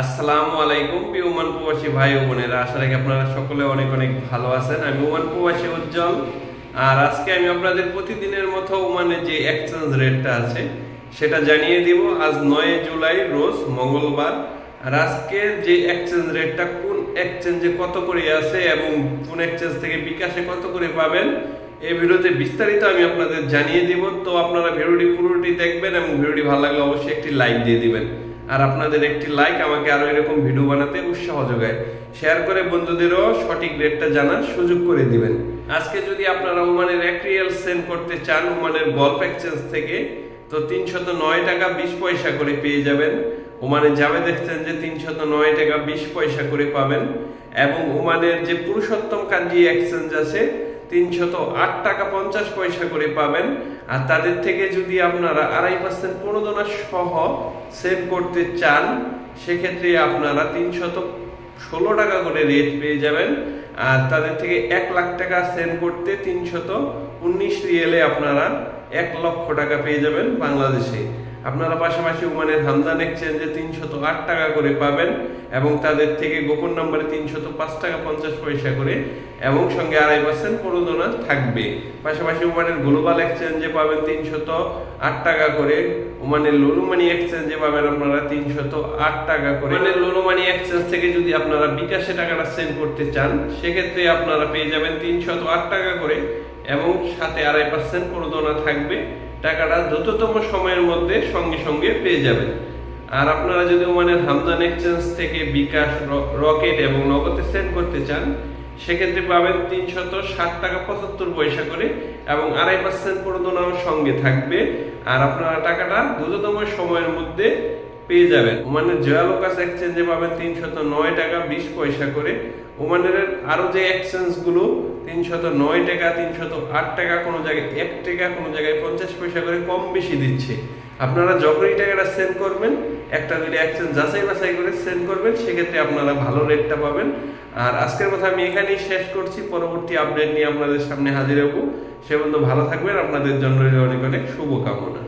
আসসালামু আলাইকুম, প্রিয় ওমান প্রবাসী ভাই ও বোনেরা। আশা রাখি আপনারা সকলে অনেক অনেক ভালো আছেন। আমি ওমান প্রবাসী উজ্জ্বল। আর আজকে আমি আপনাদের প্রতিদিনের মতো ওমানের যে এক্সচেঞ্জ রেটটা আছে, সেটা জানিয়ে দিব। আজ নয় জুলাই, রোজ মঙ্গলবার। আর আজকের যে এক্সচেঞ্জ রেটটা কোন এক্সচেঞ্জে কত করে আছে এবং কোন এক্সচেঞ্জ থেকে বিকাশে কত করে পাবেন এই ভিডিওতে বিস্তারিত আমি আপনাদের জানিয়ে দিব। তো আপনারা ভিডিওটি পুরোটি দেখবেন এবং ভিডিওটি ভালো লাগলে অবশ্যই একটি লাইক দিয়ে দিবেন। আর আপনাদের একটি লাইক আমাকে আরও এরকম ভিডিও বানাতে উৎসাহ যোগায়। শেয়ার করে বন্ধুদেরও সঠিক রেটটা জানার সুযোগ করে দিবেন। আজকে যদি আপনারা ওমানের এক রিয়েল সেন্ড করতে চান, ওমানের গল্ফ এক্সচেঞ্জ থেকে, তো তিনশত নয় টাকা বিশ পয়সা করে পেয়ে যাবেন। ওমানে যাবে দেখছেন যে তিনশত নয় টাকা বিশ পয়সা করে পাবেন। এবং ওমানের যে পুরুষোত্তম কাঞ্জি এক্সচেঞ্জ আছে তিনশত আট টাকা পঞ্চাশ পয়সা করে পাবেন। আর তাদের থেকে যদি আপনারা আড়াই পার্সেন্ট প্রণোদনা সহ সেভ করতে চান, সেক্ষেত্রে আপনারা তিনশত ষোলো টাকা করে রেট পেয়ে যাবেন। আর তাদের থেকে এক লাখ টাকা সেন্ড করতে তিনশত উনিশ রিয়েলে আপনারা এক লক্ষ টাকা পেয়ে যাবেন বাংলাদেশে। আপনারা পাশাপাশি ওমানের হামদান এক্সচেঞ্জে তিনশত আট টাকা করে পাবেন এবং তাদের থেকে গোপন নম্বরে তিনশত পাঁচ টাকা পঞ্চাশ পয়সা করে এবং সঙ্গে আড়াই পার্সেন্ট প্রণোদনা থাকবে। পাশাপাশি ওমানের গ্লোবাল এক্সচেঞ্জে পাবেন তিনশত আট টাকা করে। ওমানের লুলুমানি এক্সচেঞ্জে পাবেন আপনারা তিনশত আট টাকা করে। ওমানের লুলুমানি এক্সচেঞ্জ থেকে যদি আপনারা বিকাশে টাকাটা সেন্ড করতে চান, সেক্ষেত্রে আপনারা পেয়ে যাবেন তিনশত আট টাকা করে এবং সাথে আড়াই পার্সেন্ট প্রণোদনা থাকবে। টাকাটা দ্রুততম সময়ের মধ্যে সঙ্গে সঙ্গে পেয়ে যাবেন। আর আপনারা যদি ওমানের হামদান এক্সচেঞ্জ থেকে বিকাশ রকেট এবং নগদে সেন্ড করতে চান, সেক্ষেত্রে পাবেন তিনশত ষাট টাকা পঁচাত্তর পয়সা করে এবং আড়াই পার্সেন্ট প্রণোদনাও সঙ্গে থাকবে। আর আপনারা টাকাটা দ্রুততম সময়ের মধ্যে পেয়ে যাবেন। ওমানের জয়ালোকাস এক্সচেঞ্জে পাবেন তিনশত নয় টাকা বিশ পয়সা করে। ওমানের আরও যে এক্সচেঞ্জগুলো, তিনশত নয় টাকা, তিনশত আট টাকা, কোনো জায়গায় এক টাকা, কোনো জায়গায় পঞ্চাশ পয়সা করে কম বেশি দিচ্ছে। আপনারা যখনই টাকাটা সেন্ড করবেন, একটা দুইটা এক্সচেঞ্জ যাচাই বাছাই করে সেন্ড করবেন, সেক্ষেত্রে আপনারা ভালো রেটটা পাবেন। আর আজকের কথা আমি এখানেই শেষ করছি। পরবর্তী আপডেট নিয়ে আপনাদের সামনে হাজির হব। সে পর্যন্ত ভালো থাকবেন। আপনাদের জন্য অনেক অনেক শুভকামনা।